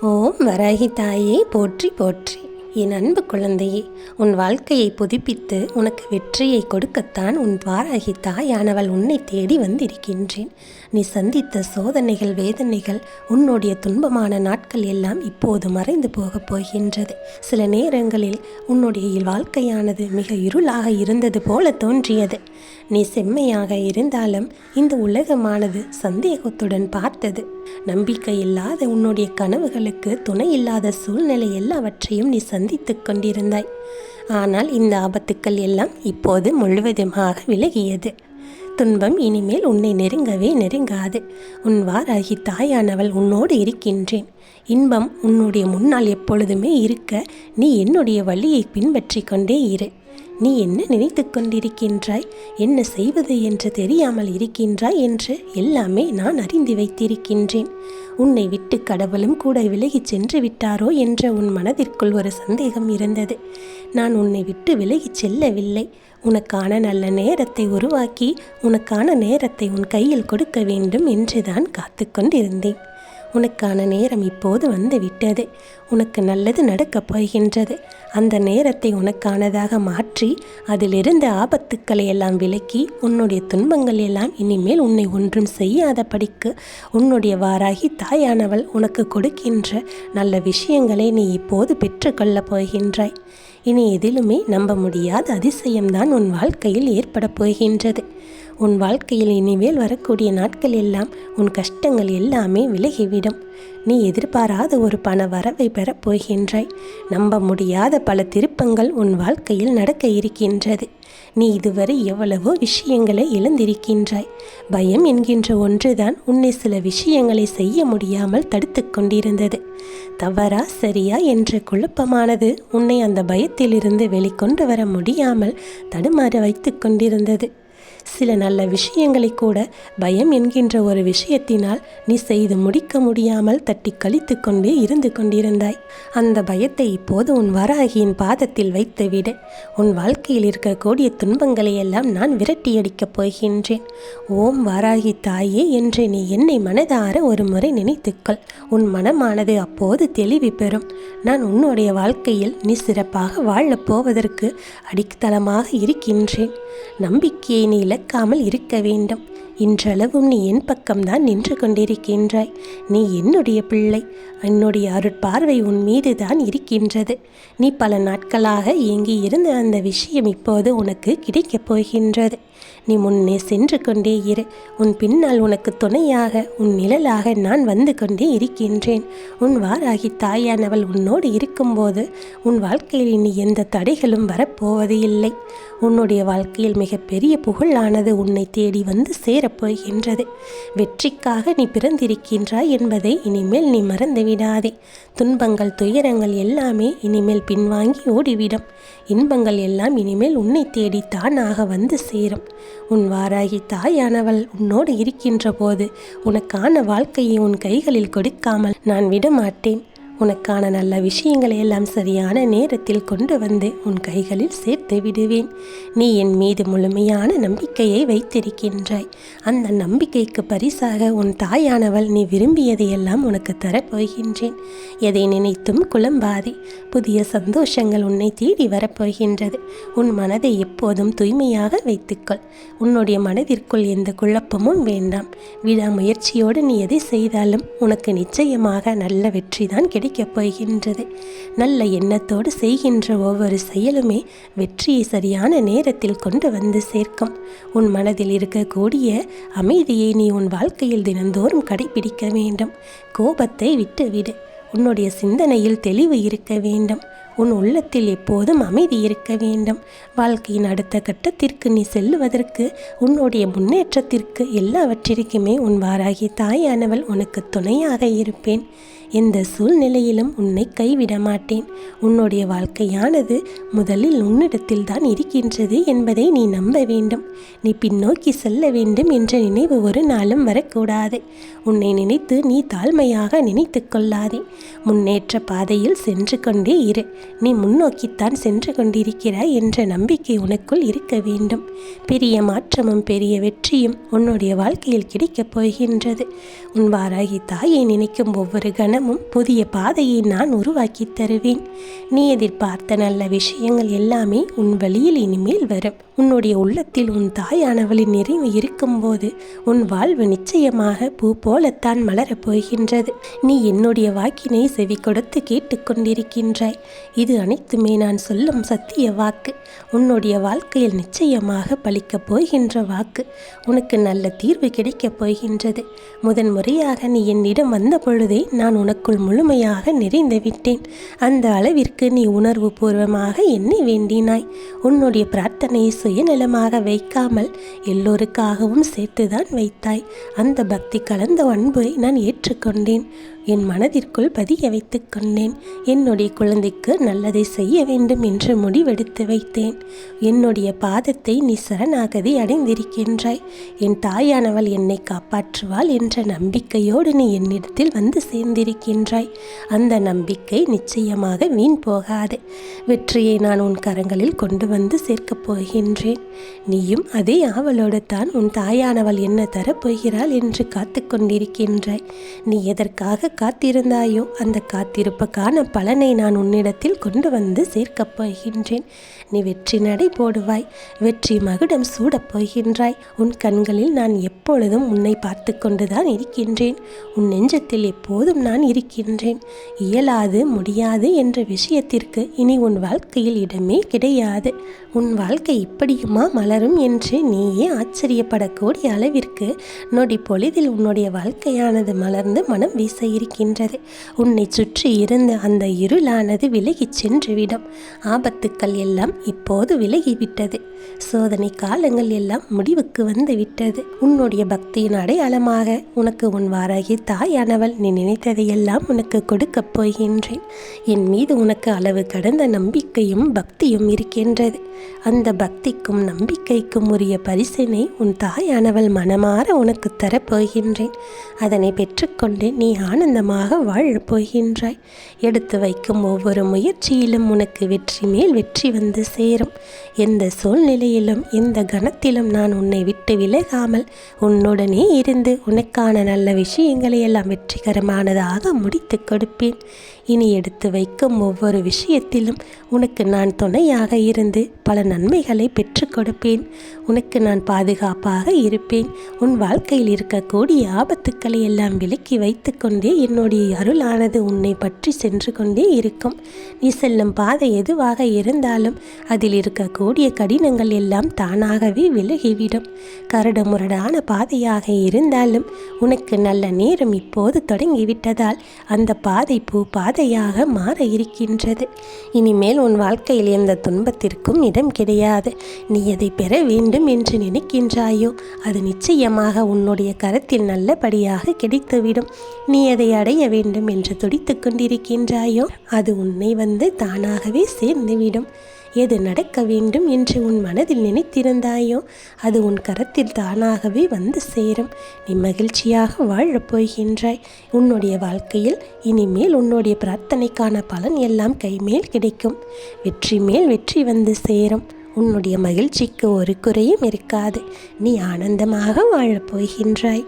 ஓம் வராகி தாயே போற்றி போற்றி. என் அன்பு குழந்தையே உன் வாழ்க்கையை புதுப்பித்து உனக்கு வெற்றியை கொடுக்கத்தான் உன் வாராகி தாயானவள் உன்னை தேடி வந்திருக்கின்றேன். நீ சந்தித்த சோதனைகள் வேதனைகள் உன்னுடைய துன்பமான நாட்கள் எல்லாம் இப்போது மறைந்து போகப் போகின்றது. சில நேரங்களில் உன்னுடைய வாழ்க்கையானது மிக இருளாக இருந்தது போல தோன்றியது. நீ செம்மையாக இருந்தாலும் இந்த உலகமானது சந்தேகத்துடன் பார்த்தது. நம்பிக்கை இல்லாத உன்னுடைய கனவுகளுக்கு துணை இல்லாத சூழ்நிலை எல்லாவற்றையும் நீ சந்தித்துக் கொண்டிருந்தாய். ஆனால் இந்த ஆபத்துக்கள் எல்லாம் இப்போது முழுவதுமாக விலகியது. துன்பம் இனிமேல் உன்னை நெருங்கவே நெருங்காது. உன் வாராகி தாயானவள் உன்னோடு இருக்கின்றேன். இன்பம் உன்னுடைய முன்னால் எப்பொழுதுமே இருக்க நீ என்னுடைய வழியை பின்பற்றி கொண்டே இரு. நீ என்ன நினைத்து கொண்டிருக்கின்றாய்? என்ன செய்வது என்று தெரியாமல் இருக்கின்றாய் என்று எல்லாமே நான் அறிந்து வைத்திருக்கின்றேன். உன்னை விட்டு கடவுளும் கூட விலகிச் சென்று விட்டாரோ என்ற உன் மனதிற்குள் ஒரு சந்தேகம் இருந்தது. நான் உன்னை விட்டு விலகிச் செல்லவில்லை. உனக்கான நல்ல நேரத்தை உருவாக்கி உனக்கான நேரத்தை உன் கையில் கொடுக்க வேண்டும் என்றுதான் காத்து கொண்டிருந்தேன். உனக்கான நேரம் இப்போது வந்து விட்டது உனக்கு நல்லது நடக்கப் போகின்றது. அந்த நேரத்தை உனக்கானதாக மாற்றி அதிலிருந்த ஆபத்துக்களை எல்லாம் விலக்கி உன்னுடைய துன்பங்கள் எல்லாம் இனிமேல் உன்னை ஒன்றும் செய்யாத படிக்கு உன்னுடைய வாராகி தாயானவள் உனக்கு கொடுக்கின்ற நல்ல விஷயங்களை நீ இப்போது பெற்றுக்கொள்ளப் போகின்றாய். இனி எதிலுமே நம்ப முடியாத அதிசயம்தான் உன் வாழ்க்கையில் ஏற்பட போகின்றது. உன் வாழ்க்கையில் இனிமேல் வரக்கூடிய நாட்கள் எல்லாம் உன் கஷ்டங்கள் எல்லாமே விலகிவிடும். நீ எதிர்பாராத ஒரு பண வரவை பெறப் போகின்றாய். நம்ப முடியாத பல திருப்பங்கள் உன் வாழ்க்கையில் நடக்க இருக்கின்றது. நீ இதுவரை எவ்வளவோ விஷயங்களை இழந்திருக்கின்றாய். பயம் என்கின்ற ஒன்றுதான் உன்னை சில விஷயங்களை செய்ய முடியாமல் தடுத்து கொண்டிருந்தது. தவறா சரியா என்ற குழப்பமானது உன்னை அந்த பயத்திலிருந்து வெளிக்கொண்டு வர முடியாமல் தடுமாற வைத்து கொண்டிருந்தது. சில நல்ல விஷயங்களை கூட பயம் என்கின்ற ஒரு விஷயத்தினால் நீ செய்து முடிக்க முடியாமல் தட்டி கழித்து கொண்டே இருந்து கொண்டிருந்தாய். அந்த பயத்தை இப்போது உன் வராகியின் பாதத்தில் வைத்துவிடு. உன் வாழ்க்கையில் இருக்கக்கூடிய துன்பங்களை எல்லாம் நான் விரட்டியடிக்கப் போகின்றேன். ஓம் வாராகி தாயே என்று நீ என்னை மனதார ஒரு முறை நினைத்துக்கொள் உன் மனமானது அப்போது தெளிவு பெறும். நான் உன்னுடைய வாழ்க்கையில் நீ சிறப்பாக வாழப் போவதற்கு அடித்தளமாக இருக்கின்றேன். நம்பிக்கையை நீ இழக்காமல் இருக்க வேண்டும். இன்றளவும் நீ என் பக்கம்தான் நின்று கொண்டிருக்கின்றாய். நீ என்னுடைய பிள்ளை. என்னுடைய அருட்பார்வை உன் மீது தான் இருக்கின்றது. நீ பல நாட்களாக இயங்கி இருந்த அந்த விஷயம் இப்போது உனக்கு கிடைக்கப் போகின்றது. நீ முன்னே சென்று கொண்டே இரு. உன் பின்னால் உனக்கு துணையாக உன் நிழலாக நான் வந்து கொண்டே இருக்கின்றேன். உன் வாராகி தாயானவள் உன்னோடு இருக்கும்போது உன் வாழ்க்கையில் இனி எந்த தடைகளும் வரப்போவது இல்லை உன்னுடைய வாழ்க்கையில் மிகப்பெரிய புகழானது உன்னை தேடி வந்து சேர சேரப்போகின்றது வெற்றிக்காக நீ பிறந்திருக்கின்றாய் என்பதை இனிமேல் நீ மறந்து விடாதே துன்பங்கள் துயரங்கள் எல்லாமே இனிமேல் பின்வாங்கி ஓடிவிடும். இன்பங்கள் எல்லாம் இனிமேல் உன்னை தேடி தானாக வந்து சேரும். உன் வாராகி தாயானவள் உன்னோடு இருக்கின்ற போது உனக்கான வாழ்க்கையை உன் கைகளில் கொடுக்காமல் நான் விடமாட்டேன். உனக்கான நல்ல விஷயங்களை எல்லாம் சரியான நேரத்தில் கொண்டு வந்து உன் கைகளில் சேர்த்து விடுவேன். நீ என் மீது முழுமையான நம்பிக்கையை வைத்திருக்கின்றாய். அந்த நம்பிக்கைக்கு பரிசாக உன் தாயானவள் நீ விரும்பியதையெல்லாம் உனக்கு தரப்போகின்றேன். எதை நினைத்தும் குழம்பாதே. புதிய சந்தோஷங்கள் உன்னை தேடி வரப்போகின்றது. உன் மனதை எப்போதும் தூய்மையாக வைத்துக்கொள். உன்னுடைய மனதிற்குள் எந்த குழப்பமும் வேண்டாம். விடாமுயற்சியோடு நீ எதை செய்தாலும் உனக்கு நிச்சயமாக நல்ல வெற்றி தான் கிடைக்கும். பிடிக்கப் போகின்றது. நல்ல எண்ணத்தோடு செய்கின்ற ஒவ்வொரு செயலுமே வெற்றியை சரியான நேரத்தில் கொண்டு வந்து சேர்க்கும். உன் மனதில் இருக்கக்கூடிய அமைதியை நீ உன் வாழ்க்கையில் தினந்தோறும் கடைபிடிக்க வேண்டும். கோபத்தை விட்டுவிடு. உன்னுடைய சிந்தனையில் தெளிவு இருக்க வேண்டும். உன் உள்ளத்தில் எப்போதும் அமைதி இருக்க வேண்டும். வாழ்க்கையின் அடுத்த கட்டத்திற்கு நீ செல்லுவதற்கு உன்னுடைய முன்னேற்றத்திற்கு எல்லாவற்றிற்குமே உன் வாராகி தாயானவள் உனக்கு துணையாக இருப்பேன். எந்த சூழ்நிலையிலும் உன்னை கைவிட மாட்டேன் உன்னுடைய வாழ்க்கையானது முதலில் உன்னிடத்தில் தான் இருக்கின்றது என்பதை நீ நம்ப வேண்டும். நீ பின்னோக்கி செல்ல வேண்டும் என்ற நினைவு ஒரு நாளும் வரக்கூடாது. உன்னை நினைத்து நீ தாழ்மையாக நினைத்து கொள்ளாதே. முன்னேற்ற பாதையில் சென்று கொண்டே இரு. நீ முன்னோக்கித்தான் சென்று கொண்டிருக்கிறாய் என்ற நம்பிக்கை உனக்குள் இருக்க வேண்டும். பெரிய மாற்றமும் பெரிய வெற்றியும் உன்னுடைய வாழ்க்கையில் கிடைக்கப் போகின்றது. உன் வாராகி தாயை நினைக்கும் ஒவ்வொரு கணம் தினமும் புதிய பாதையை நான் உருவாக்கி தருவேன். நீ எதிர்பார்த்த நல்ல விஷயங்கள் எல்லாமே உன் வழியில் இனிமேல் வரும். உன்னுடைய உள்ளத்தில் உன் தாயானவளின் நிறைவு இருக்கும்போது உன் வாழ்வு நிச்சயமாக பூ போலத்தான் மலரப் போகின்றது. நீ என்னுடைய வாக்கினை செவி கொடுத்து கேட்டுக்கொண்டிருக்கின்றாய். இது அனைத்துமே நான் சொல்லும் சத்திய வாக்கு. உன்னுடைய வாழ்க்கையில் நிச்சயமாக பலிக்கப் போகின்ற வாக்கு. உனக்கு நல்ல தீர்வு கிடைக்கப் போகின்றது. முதன் முறையாக நீ என்னிடம் வந்த பொழுதே நான் உனக்குள் முழுமையாக நிறைந்து விட்டேன். அந்த அளவிற்கு நீ உணர்வு பூர்வமாக என்னை வேண்டினாய். உன்னுடைய பிரார்த்தனையை சுயநலமாக வைக்காமல் எல்லோருக்காகவும் சேர்த்துதான் வைத்தாய். அந்த பக்தி கலந்த அன்பை நான் ஏற்றுக்கொண்டேன். என் மனதிற்குள் பதிய வைத்து கொண்டேன். என்னுடைய குழந்தைக்கு நல்லதை செய்ய வேண்டும் என்று முடிவெடுத்து வைத்தேன். என்னுடைய பாதத்தை நீ சரணாகதி அடைந்திருக்கின்றாய். என் தாயானவள் என்னை காப்பாற்றுவாள் என்ற நம்பிக்கையோடு நீ என்னிடத்தில் வந்து சேர்ந்திருக்கின்றாய் அந்த நம்பிக்கை நிச்சயமாக வீண் போகாது. வெற்றியை நான் உன் கரங்களில் கொண்டு வந்து சேர்க்கப் போகின்றேன். நீயும் அதே ஆவலோடு தான் உன் தாயானவள் என்ன தரப்போகிறாள் என்று காத்து கொண்டிருக்கின்றாய். நீ எதற்காக காத்திருந்தாயோ அந்த காத்திருப்புக்கான பலனை நான் உன்னிடத்தில் கொண்டு வந்து சேர்க்கப் போகின்றேன். நீ வெற்றி நடை போடுவாய். வெற்றி மகுடம் சூடப் போகின்றாய். உன் கண்களில் நான் எப்பொழுதும் உன்னை பார்த்து கொண்டுதான் இருக்கின்றேன். உன் நெஞ்சத்தில் எப்போதும் நான் இருக்கின்றேன். இயலாது முடியாது என்ற விஷயத்திற்கு இனி உன் வாழ்க்கையில் இடமே கிடையாது. உன் வாழ்க்கை இப்படியுமா மலரும் என்று நீயே ஆச்சரியப்படக்கூடிய அளவிற்கு நொடி பொழுதில் உன்னுடைய வாழ்க்கையானது மலர்ந்து மனம் வீச இருக்கின்றது. உன்னை சுற்றி இருந்த அந்த இருளானது விலகிச் சென்றுவிடும். ஆபத்துக்கள் எல்லாம் இப்போது விலகிவிட்டது. சோதனை காலங்கள் எல்லாம் முடிவுக்கு வந்து விட்டது உன்னுடைய பக்தியின் அடையாளமாக உனக்கு உன் வாராகி தாயானவள் நீ நினைத்ததையெல்லாம் எல்லாம் உனக்கு கொடுக்கப் போகின்றேன். என் மீது உனக்கு அளவு கடந்த நம்பிக்கையும் பக்தியும் இருக்கின்றது. அந்த பக்திக்கும் நம்பிக்கைக்கும் உரிய பரிசினை உன் தாயானவள் மனமாற உனக்கு தரப்போகின்றேன். அதனை பெற்றுக்கொண்டு நீ ஆனந்தமாக வாழப் போகின்றாய். எடுத்து வைக்கும் ஒவ்வொரு முயற்சியிலும் உனக்கு வெற்றி மேல் வெற்றி வந்து சேரும். எந்த சூழ்நிலையிலும் எந்த கணத்திலும் நான் உன்னை விட்டு விலகாமல் உன்னுடனே இருந்து உனக்கான நல்ல விஷயங்களை எல்லாம் வெற்றிகரமானதாக முடித்து கொடுப்பேன். இனி எடுத்து வைக்கும் ஒவ்வொரு விஷயத்திலும் உனக்கு நான் துணையாக இருந்து பல நன்மைகளை பெற்றுக் கொடுப்பேன். உனக்கு நான் பாதுகாப்பாக இருப்பேன். உன் வாழ்க்கையில் இருக்கக்கூடிய ஆபத்துக்களை எல்லாம் விலக்கி வைத்துக்கொண்டே என்னுடைய அருளானது உன்னை பற்றி சென்று கொண்டே இருக்கும். நீ செல்லும் பாதை எதுவாக இருந்தாலும் அதில் இருக்கக்கூடிய கடினங்கள் எல்லாம் தானாகவே விலகிவிடும். கரடுமுரடான பாதையாக இருந்தாலும் உனக்கு நல்ல நேரம் இப்போது தொடங்கிவிட்டதால் அந்த பாதை பூ பாதை பாதையாக மாற இருக்கின்றது. இனிமேல் உன் வாழ்க்கையில் எந்த துன்பத்திற்கும் இடம் கிடையாது. நீ எதை பெற வேண்டும் என்று நினைக்கின்றாயோ அது நிச்சயமாக உன்னுடைய கரத்தில் நல்லபடியாக கிடைத்துவிடும். நீ அதை அடைய வேண்டும் என்று துடித்து கொண்டிருக்கின்றாயோ அது உன்னை வந்து தானாகவே சேர்ந்துவிடும். எது நடக்க வேண்டும் என்று உன் மனதில் நினைத்திருந்தாயோ அது உன் கரத்தில் தானாகவே வந்து சேரும். நீ மகிழ்ச்சியாக வாழப் போகின்றாய். உன்னுடைய வாழ்க்கையில் இனிமேல் உன்னுடைய பிரார்த்தனைக்கான பலன் எல்லாம் கைமேல் கிடைக்கும். வெற்றி மேல் வெற்றி வந்து சேரும். உன்னுடைய மகிழ்ச்சிக்கு ஒரு குறையும் இருக்காது. நீ ஆனந்தமாக வாழப் போகின்றாய்.